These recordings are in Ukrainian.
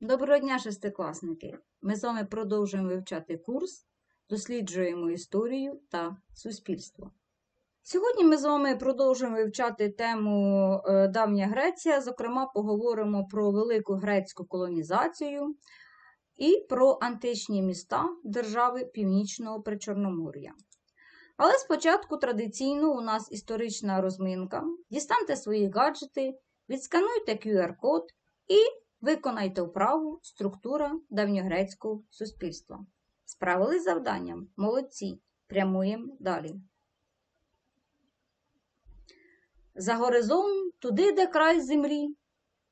Доброго дня, шестикласники! Ми з вами продовжуємо вивчати курс, досліджуємо історію та суспільство. Сьогодні ми з вами продовжуємо вивчати тему е, Давня Греція. Зокрема, поговоримо про велику грецьку колонізацію і про античні міста держави Північного Причорномор'я. Але спочатку традиційно у нас історична розминка. Дістаньте свої гаджети, відскануйте QR-код і Виконайте вправу структура давньогрецького суспільства. Справились завданням? Молодці. Прямуємо далі. За горизонт туди, де край землі,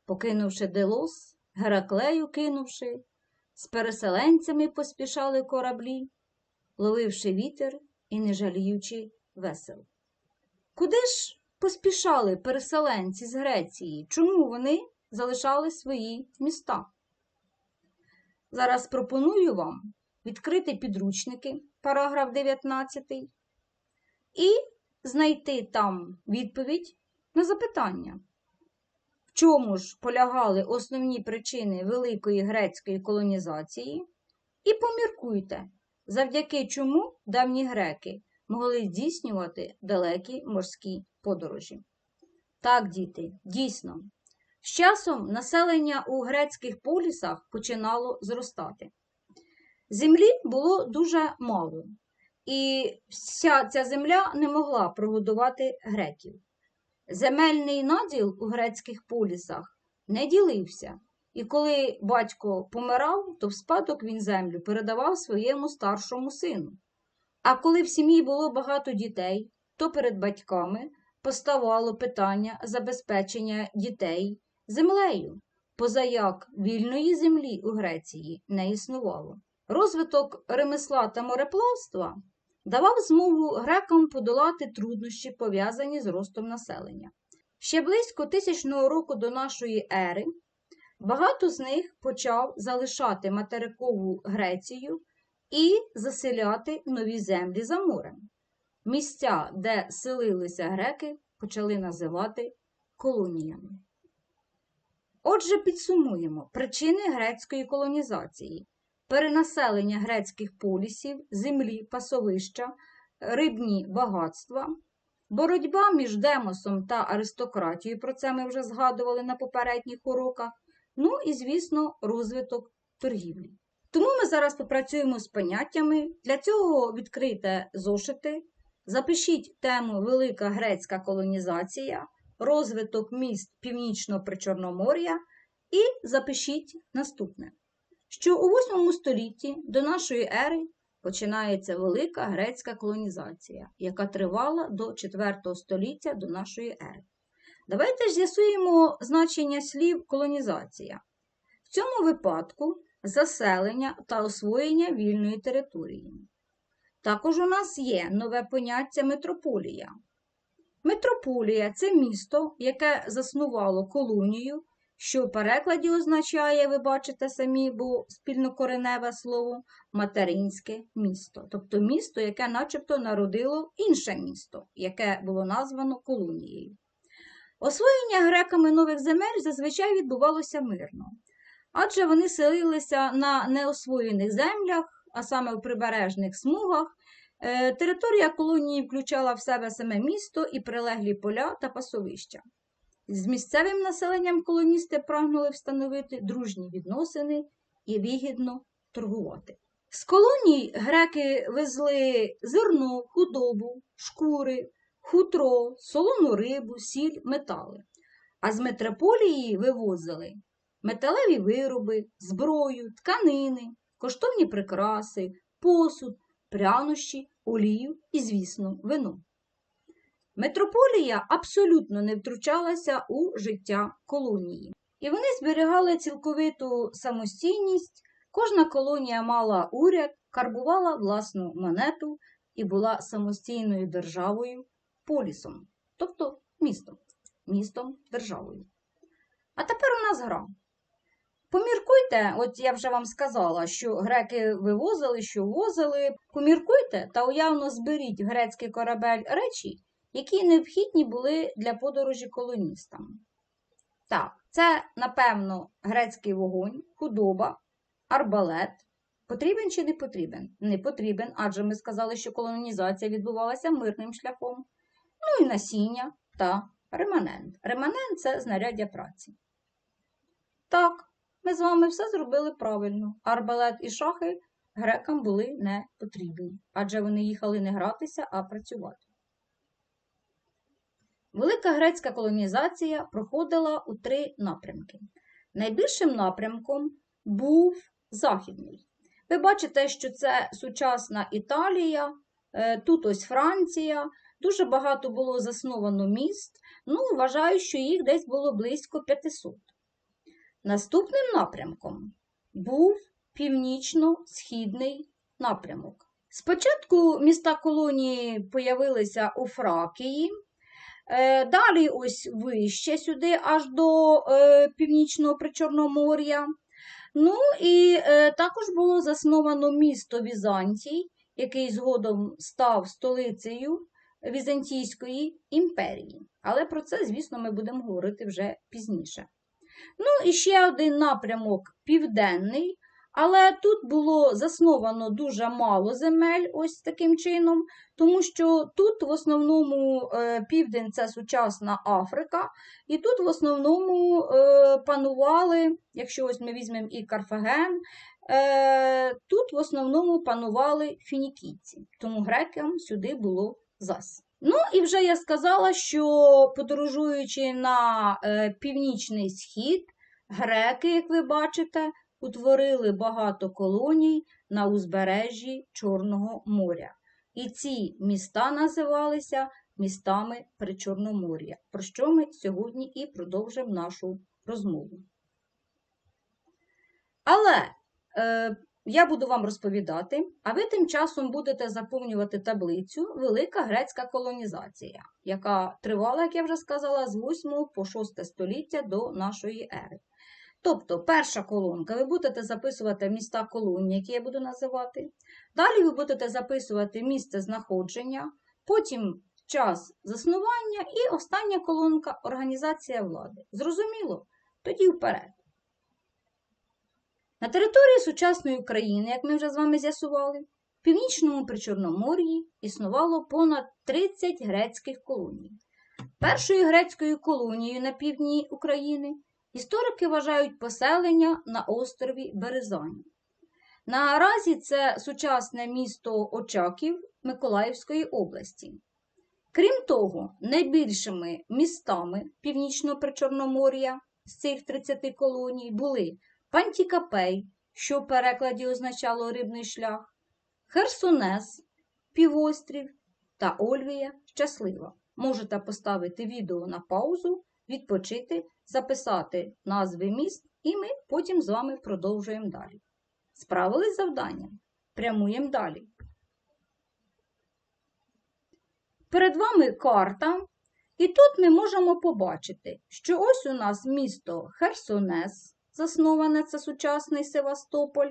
покинувши Делос, Гераклею кинувши, з переселенцями поспішали кораблі, ловивши вітер і не жаліючи весел. Куди ж поспішали переселенці з Греції? Чому вони залишали свої міста. Зараз пропоную вам відкрити підручники, параграф 19, і знайти там відповідь на запитання, в чому ж полягали основні причини великої грецької колонізації, і поміркуйте, завдяки чому давні греки могли здійснювати далекі морські подорожі. Так, діти, дійсно, з часом населення у грецьких полісах починало зростати. Землі було дуже мало, і вся ця земля не могла прогодувати греків. Земельний наділ у грецьких полісах не ділився, і коли батько помирав, то в спадок він землю передавав своєму старшому сину. А коли в сім'ї було багато дітей, то перед батьками поставало питання забезпечення дітей землею, позаяк вільної землі у Греції не існувало. Розвиток ремесла та мореплавства давав змогу грекам подолати труднощі, пов'язані з ростом населення. Ще близько тисячного року до нашої ери багато з них почав залишати материкову Грецію і заселяти нові землі за морем. Місця, де селилися греки, почали називати колоніями. Отже, підсумуємо. Причини грецької колонізації, перенаселення грецьких полісів, землі, пасовища, рибні багатства, боротьба між демосом та аристократією, про це ми вже згадували на попередніх уроках, ну і, звісно, розвиток торгівлі. Тому ми зараз попрацюємо з поняттями. Для цього відкрийте зошити, запишіть тему Велика грецька колонізація розвиток міст Північного Причорномор'я і запишіть наступне, що у 8 столітті до нашої ери починається велика грецька колонізація, яка тривала до 4 століття до нашої ери. Давайте ж з'ясуємо значення слів колонізація. В цьому випадку заселення та освоєння вільної території. Також у нас є нове поняття метрополія. Метрополія це місто, яке заснувало колонію, що в перекладі означає, ви бачите самі, бо спільнокореневе слово материнське місто, тобто місто, яке начебто народило інше місто, яке було названо колонією. Освоєння греками нових земель зазвичай відбувалося мирно, адже вони селилися на неосвоєних землях, а саме в прибережних смугах. Е, територія колонії включала в себе саме місто і прилеглі поля та пасовища. З місцевим населенням колоністи прагнули встановити дружні відносини і вигідно торгувати. З колоній греки везли зерно, худобу, шкури, хутро, солону рибу, сіль, метали. А з метрополії вивозили металеві вироби, зброю, тканини, коштовні прикраси, посуд, прянощі, олію і, звісно, вино. Метрополія абсолютно не втручалася у життя колонії, і вони зберігали цілковиту самостійність. Кожна колонія мала уряд, карбувала власну монету і була самостійною державою полісом, тобто містом, містом державою. А тепер у нас гра. Поміркуйте, от я вже вам сказала, що греки вивозили, що возили. Поміркуйте та уявно зберіть в грецький корабель речі, які необхідні були для подорожі колоністам. Так, Це, напевно, грецький вогонь, худоба, арбалет. Потрібен чи не потрібен? Не потрібен, адже ми сказали, що колонізація відбувалася мирним шляхом. Ну і насіння та реманент. Реманент це знаряддя праці. Так, ми з вами все зробили правильно. Арбалет і шахи грекам були не потрібні, адже вони їхали не гратися, а працювати. Велика грецька колонізація проходила у три напрямки. Найбільшим напрямком був західний. Ви бачите, що це сучасна Італія, е, тут ось Франція, дуже багато було засновано міст. Ну, вважаю, що їх десь було близько 500. Наступним напрямком був північно-східний напрямок. Спочатку міста колонії появилися у Фракії, е, далі ось вище сюди, аж до е, північного Причорномор'я. Ну і е, також було засновано місто Візантій, який згодом став столицею Візантійської імперії. Але про це, звісно, ми будемо говорити вже пізніше. Ну і ще один напрямок південний, але тут було засновано дуже мало земель, ось таким чином, тому що тут в основному е, південь це сучасна Африка, і тут в основному е, панували, якщо ось ми візьмемо і Карфаген, е, тут в основному панували фінікійці, тому грекам сюди було зас. Ну і вже я сказала, що подорожуючи на е, північний схід, греки, як ви бачите, утворили багато колоній на узбережжі Чорного моря. І ці міста називалися містами Причорномор'я, про що ми сьогодні і продовжимо нашу розмову. Але е, я буду вам розповідати, а ви тим часом будете заповнювати таблицю Велика грецька колонізація, яка тривала, як я вже сказала, з 8 по 6 століття до нашої ери. Тобто, перша колонка, ви будете записувати міста колонії, які я буду називати. Далі ви будете записувати місце знаходження, потім час заснування і остання колонка організація влади. Зрозуміло? Тоді вперед. На території сучасної України, як ми вже з вами з'ясували, в північному Причорномор'ї існувало понад 30 грецьких колоній. Першою грецькою колонією на півдні України історики вважають поселення на острові Березані. Наразі це сучасне місто Очаків Миколаївської області. Крім того, найбільшими містами Північного Причорномор'я з цих 30 колоній були Пантікапей, що в перекладі означало рибний шлях, Херсонес, Півострів та Ольвія Щаслива. Можете поставити відео на паузу, відпочити, записати назви міст, і ми потім з вами продовжуємо далі. Справились завдання? Прямуємо далі. Перед вами карта, і тут ми можемо побачити, що ось у нас місто Херсонес, засноване це сучасний Севастополь,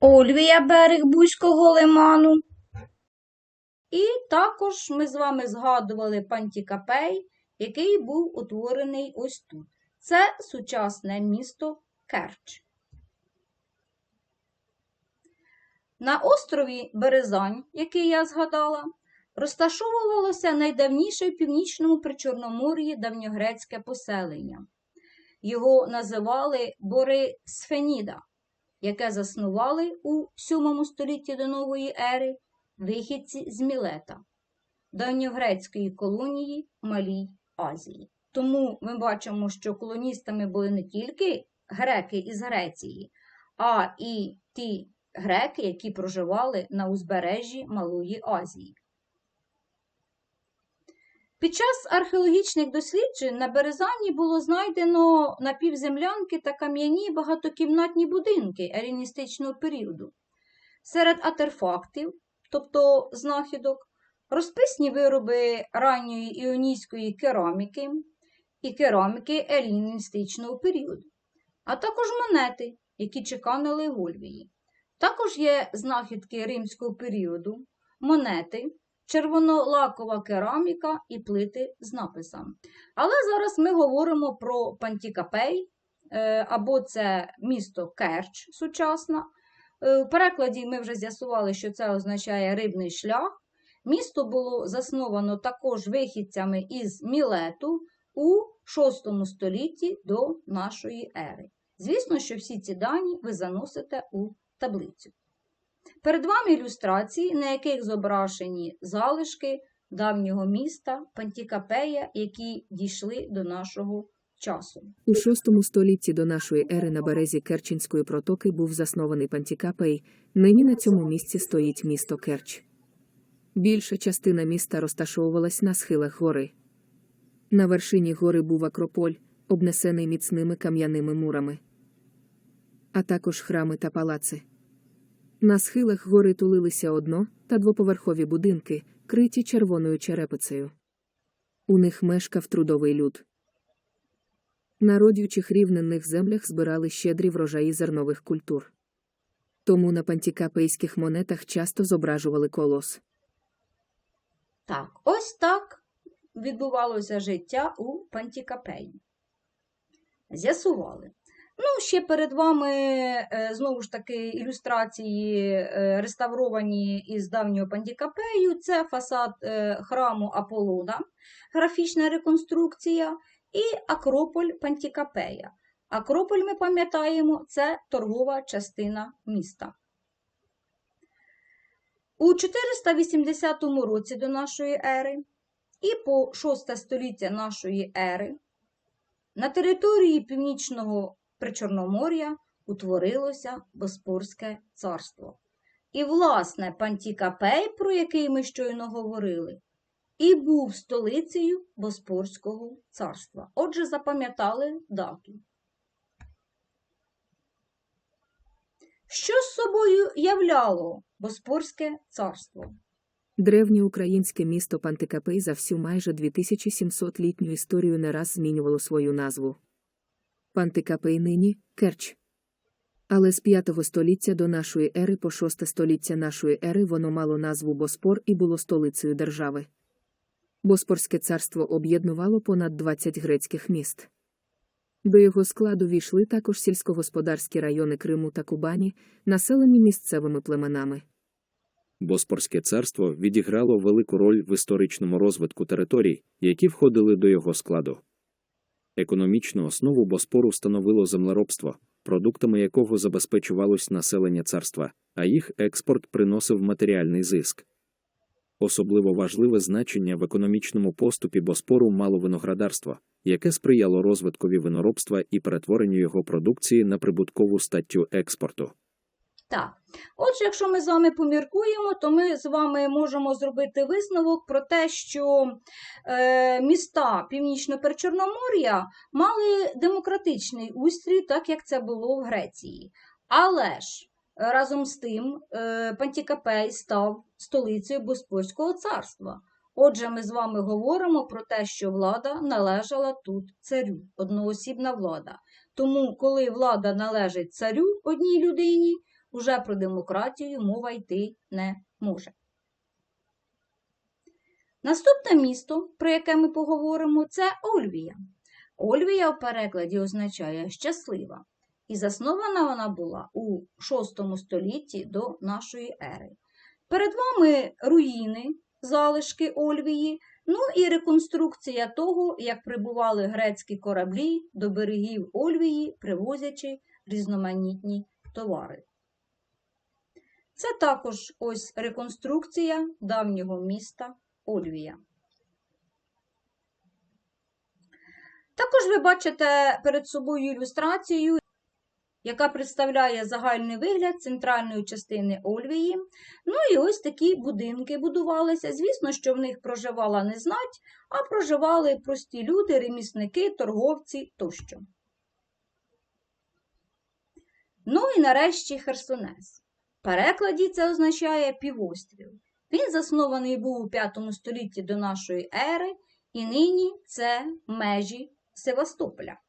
Ольвія берег Бузького лиману. І також ми з вами згадували Пантікапей, який був утворений ось тут. Це сучасне місто Керч. На острові Березань, який я згадала, розташовувалося найдавніше в північному Причорномор'ї давньогрецьке поселення. Його називали Бори Сфеніда, яке заснували у VII столітті до нової ери вихідці з Мілета, давньогрецької колонії Малій Азії. Тому ми бачимо, що колоністами були не тільки греки із Греції, а і ті греки, які проживали на узбережжі Малої Азії. Під час археологічних досліджень на Березані було знайдено напівземлянки та кам'яні багатокімнатні будинки еліністичного періоду. Серед атерфактів, тобто знахідок, розписні вироби ранньої іонійської кераміки і кераміки еліністичного періоду, а також монети, які чеканили в Ольвії. Також є знахідки римського періоду, монети червонолакова кераміка і плити з написом. Але зараз ми говоримо про Пантікапей, е, або це місто Керч сучасна. Е, В перекладі ми вже з'ясували, що це означає рибний шлях. Місто було засновано також вихідцями із Мілету у VI столітті до нашої ери. Звісно, що всі ці дані ви заносите у таблицю. Перед вами ілюстрації, на яких зображені залишки давнього міста Пантікапея, які дійшли до нашого часу. У VI столітті до нашої ери на березі Керченської протоки був заснований Пантікапей. Нині на цьому місці стоїть місто Керч. Більша частина міста розташовувалась на схилах гори. На вершині гори був Акрополь, обнесений міцними кам'яними мурами, а також храми та палаци. На схилах гори тулилися одно- та двоповерхові будинки, криті червоною черепицею. У них мешкав трудовий люд. На родючих рівнинних землях збирали щедрі врожаї зернових культур. Тому на пантікапейських монетах часто зображували колос. Так, ось так відбувалося життя у Пантікапеї. З'ясували. Ну, ще перед вами, е, знову ж таки, ілюстрації е, реставровані із давнього Пантікапею. Це фасад е, храму Аполлона, графічна реконструкція, і Акрополь Пантікапея. Акрополь, ми пам'ятаємо, це торгова частина міста. У 480 році до нашої ери і по 6 століття нашої ери на території Північного Причорномор'я утворилося Боспорське царство. І, власне, Пантікапей, про який ми щойно говорили, і був столицею Боспорського царства. Отже, запам'ятали дату. Що з собою являло Боспорське царство? Древнє українське місто Пантикапей за всю майже 2700-літню історію не раз змінювало свою назву. Пантикапей нині Керч. Але з 5 століття до нашої ери по 6 століття нашої ери воно мало назву Боспор і було столицею держави. Боспорське царство об'єднувало понад 20 грецьких міст. До його складу війшли також сільськогосподарські райони Криму та Кубані, населені місцевими племенами. Боспорське царство відіграло велику роль в історичному розвитку територій, які входили до його складу. Економічну основу Боспору становило землеробство, продуктами якого забезпечувалось населення царства, а їх експорт приносив матеріальний зиск. Особливо важливе значення в економічному поступі Боспору мало виноградарство, яке сприяло розвиткові виноробства і перетворенню його продукції на прибуткову статтю експорту. Так, отже, якщо ми з вами поміркуємо, то ми з вами можемо зробити висновок про те, що е, міста Північно-Перечорномор'я мали демократичний устрій, так як це було в Греції. Але ж разом з тим е, Пантікапей став столицею Боспорського царства. Отже, ми з вами говоримо про те, що влада належала тут царю, одноосібна влада. Тому, коли влада належить царю одній людині, уже про демократію мова йти не може. Наступне місто, про яке ми поговоримо, це Ольвія. Ольвія в перекладі означає щаслива, і заснована вона була у VI столітті до нашої ери. Перед вами руїни, залишки Ольвії, ну і реконструкція того, як прибували грецькі кораблі до берегів Ольвії, привозячи різноманітні товари. Це також ось реконструкція давнього міста Ольвія. Також ви бачите перед собою ілюстрацію, яка представляє загальний вигляд центральної частини Ольвії. Ну і ось такі будинки будувалися. Звісно, що в них проживала не знать, а проживали прості люди, ремісники, торговці тощо. Ну і нарешті Херсонес. Перекладі це означає півострів. Він заснований був у V столітті до нашої ери, і нині це межі Севастополя.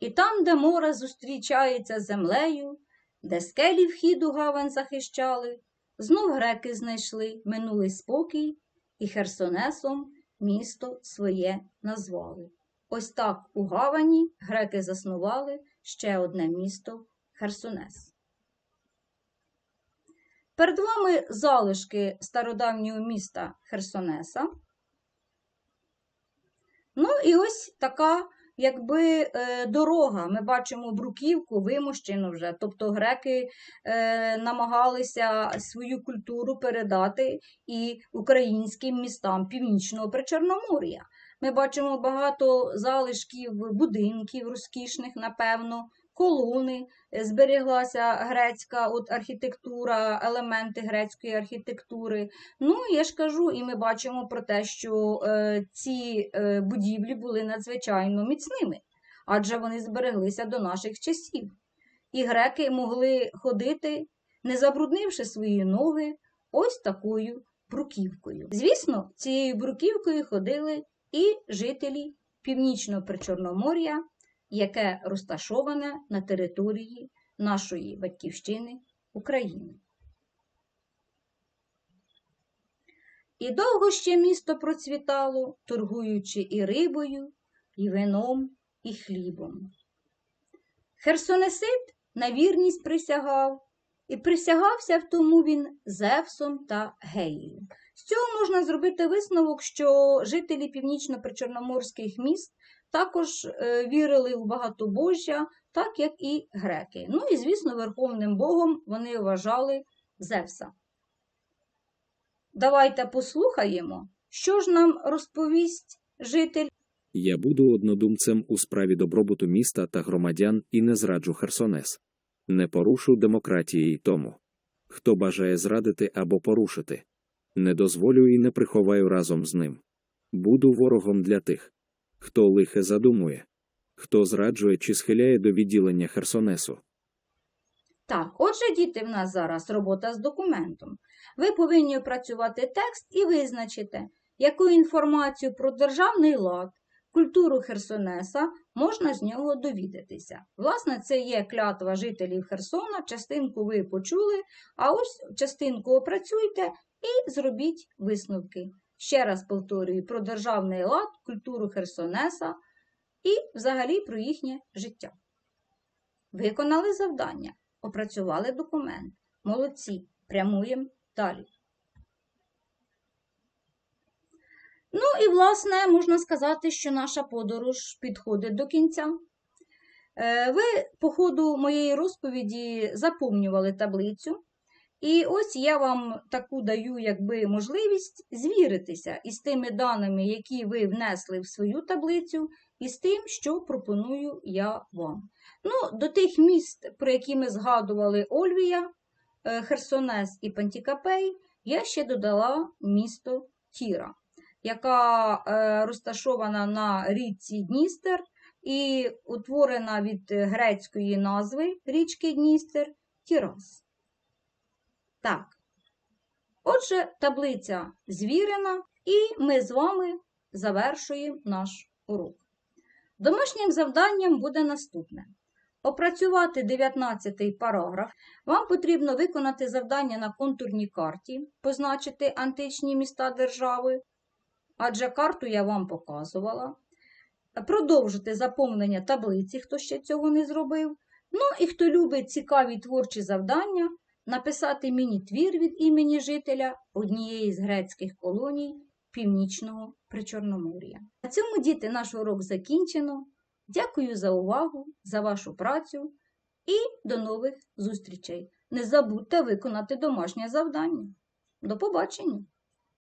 І там, де море зустрічається з землею, де скелі вхід у гавань захищали, знов греки знайшли минулий спокій і Херсонесом місто своє назвали. Ось так у гавані греки заснували ще одне місто Херсонес. Перед вами залишки стародавнього міста Херсонеса. Ну і ось така якби е, дорога. Ми бачимо бруківку, вимощену вже. Тобто греки е, намагалися свою культуру передати і українським містам Північного Причорномор'я. Ми бачимо багато залишків будинків розкішних, напевно, колони, е, зберіглася грецька от архітектура, елементи грецької архітектури. Ну, я ж кажу, і ми бачимо про те, що е, ці е, будівлі були надзвичайно міцними, адже вони збереглися до наших часів. І греки могли ходити, не забруднивши свої ноги, ось такою бруківкою. Звісно, цією бруківкою ходили і жителі Північного Причорномор'я, яке розташоване на території нашої батьківщини України. І довго ще місто процвітало, торгуючи і рибою, і вином, і хлібом. Херсонесит на вірність присягав, і присягався в тому він Зевсом та Геєю. З цього можна зробити висновок, що жителі північно-причорноморських міст також е, вірили в багатобожжя, так як і греки. Ну і, звісно, верховним богом вони вважали Зевса. Давайте послухаємо, що ж нам розповість житель Я буду однодумцем у справі добробуту міста та громадян і не зраджу Херсонес. Не порушу демократії й тому. Хто бажає зрадити або порушити, не дозволю і не приховаю разом з ним. Буду ворогом для тих, хто лихе задумує, хто зраджує чи схиляє до відділення Херсонесу. Так, отже, діти, в нас зараз робота з документом. Ви повинні опрацювати текст і визначити, яку інформацію про державний лад, культуру Херсонеса можна з нього довідатися. Власне, це є клятва жителів Херсона, частинку ви почули, а ось частинку опрацюйте і зробіть висновки. Ще раз повторюю про державний лад, культуру Херсонеса і взагалі про їхнє життя. Виконали завдання, опрацювали документ. Молодці, прямуємо далі. Ну і, власне, можна сказати, що наша подорож підходить до кінця. Е, Ви по ходу моєї розповіді заповнювали таблицю. І ось я вам таку даю якби можливість звіритися із тими даними, які ви внесли в свою таблицю, і з тим, що пропоную я вам. Ну, До тих міст, про які ми згадували Ольвія, е, Херсонес і Пантікапей, я ще додала місто Тіра, яка е, розташована на річці Дністер і утворена від грецької назви річки Дністер Тірас. Так. Отже, таблиця звірена, і ми з вами завершуємо наш урок. Домашнім завданням буде наступне. Опрацювати 19 параграф. Вам потрібно виконати завдання на контурній карті, позначити античні міста держави, адже карту я вам показувала. Продовжити заповнення таблиці, хто ще цього не зробив. Ну і хто любить цікаві творчі завдання, написати міні-твір від імені жителя однієї з грецьких колоній Північного Причорномор'я. На цьому, діти, наш урок закінчено. Дякую за увагу, за вашу працю і до нових зустрічей. Не забудьте виконати домашнє завдання. До побачення!